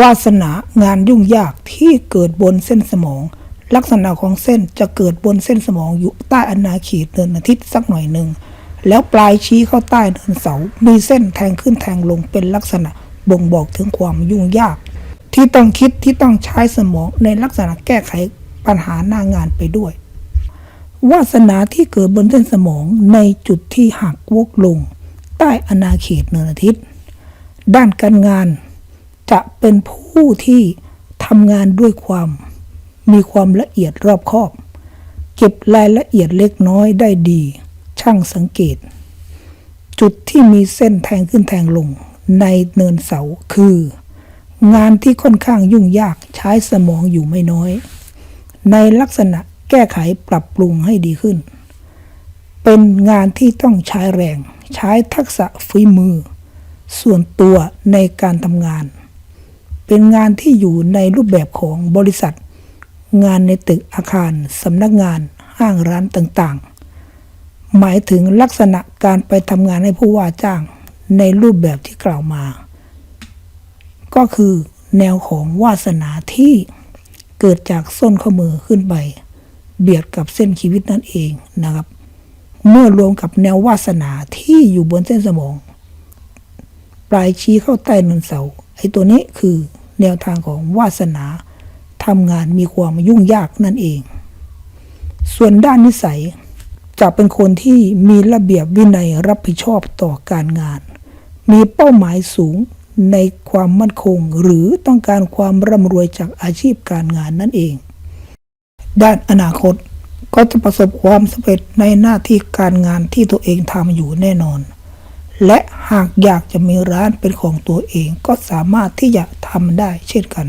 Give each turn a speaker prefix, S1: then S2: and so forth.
S1: วาสนางานยุ่งยากที่เกิดบนเส้นสมอง ลักษณะของเส้นจะเกิดบนเส้นสมองอยู่ใต้อนาขีดเดินอาทิตย์สักหน่อยหนึ่งแล้วปลายชี้เข้าใต้เนินเสา มีเส้นแทงขึ้นแทงลงเป็นลักษณะบ่งบอกถึงความยุ่งยาก ที่ต้องคิดที่ต้องใช้สมองในลักษณะแก้ไขปัญหาหน้างานไปด้วย วาสนาที่เกิดบนเส้นสมองในจุดที่หักวกลง ใต้อนาเขตเนินอาทิตย์ ด้านการงาน จะเป็นผู้ที่ทำงานด้วยความ มีความละเอียดรอบคอบ เก็บรายละเอียดเล็กน้อยได้ดี ช่างสังเกต จุดที่มีเส้นแทงขึ้นแทงลงในเนินเสาคือ งานที่ค่อนข้างยุ่งยากใช้สมองอยู่ไม่น้อย ในลักษณะแก้ไขปรับปรุงให้ดีขึ้น เป็นงานที่ต้องใช้แรง ใช้ทักษะฝีมือ ส่วนตัวในการทำงาน เป็นงานที่อยู่ในรูปแบบของบริษัท งานในตึกอาคารสำนักงานห้างร้านต่างๆ หมายถึงลักษณะการไปทำงานให้ผู้ว่าจ้างในรูปแบบที่กล่าวมา ก็คือแนวของวาสนาที่เกิดจากส้นข้อมือขึ้นไป เบียดกับเส้นชีวิตนั่นเองนะครับ เมื่อรวมกับแนววาสนาที่อยู่บนเส้นสมอง ปลายชี้เข้าใต้นนเสา ไอ้ตัวนี้คือแนวทางของวาสนาทำงานมีความยุ่งยากนั่นเอง ส่วนด้านนิสัยจะเป็นคนที่มีระเบียบวินัยรับผิดชอบต่อการงาน มีเป้าหมายสูงในความมั่นคง หรือต้องการความร่ำรวยจากอาชีพการงานนั่นเอง ด้านอนาคตก็จะประสบความสำเร็จในหน้าที่การงานที่ตัวเองทำอยู่แน่นอน และ หากอยากจะมีร้านเป็นของตัวเองก็สามารถที่จะทำได้เช่นกัน